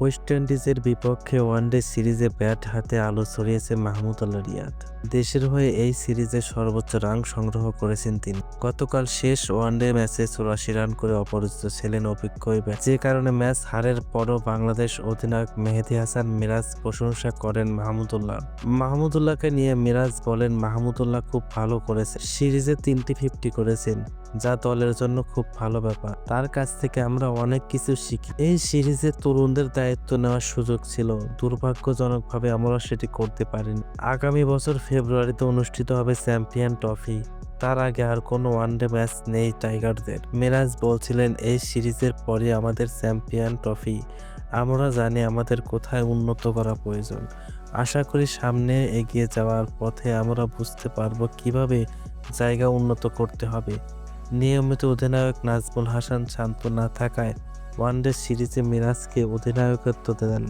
West ইন্ডিজের বিপক্ষে one day সিরিজে ব্যাট হাতে আলো ছড়িয়েছে মাহমুদুল্লাহ রিয়াদ। দেশের হয়ে এই সিরিজে সর্বোচ্চ রান সংগ্রহ করেছেন তিনি। গতকাল শেষ ওয়ানডে ম্যাচে চুরাশি রান করে অপরাজিত ছিলেন অভিজ্ঞ যে কারণে ম্যাচ হারের পরও বাংলাদেশ অধিনায়ক মেহেদী হাসান মিরাজ প্রশংসা করেন মাহমুদুল্লাহ। মাহমুদুল্লাহকে নিয়ে মিরাজ বলেন, মাহমুদুল্লাহ খুব ভালো করেছে। সিরিজে তিনটি ফিফটি করেছেন, যা দলের জন্য খুব ভালো ব্যাপার। তার কাছ থেকে আমরা অনেক কিছু শিখি। এই সিরিজে তরুণদের দায়িত্ব নেওয়ার সুযোগ ছিল। দুর্ভাগ্যজনকভাবে আমরা সেটি করতে পারিনি। আগামী বছর ফেব্রুয়ারিতে অনুষ্ঠিত হবে চ্যাম্পিয়ন ট্রফি। তার আগে আর কোনো ওয়ানডে ম্যাচ নেই টাইগারদের। মেরাজ বলছিলেন, এই সিরিজের পরে আমাদের চ্যাম্পিয়ন ট্রফি। আমরা জানি আমাদের কোথায় উন্নত করা প্রয়োজন। আশা করি সামনে এগিয়ে যাওয়ার পথে আমরা বুঝতে পারব কীভাবে জায়গা উন্নত করতে হবে। নিয়মিত অধিনায়ক নাজমুল হাসান শান্ত না থাকায় ওয়ানডে সিরিজে মিরাজকে অধিনায়কত্ব দেন।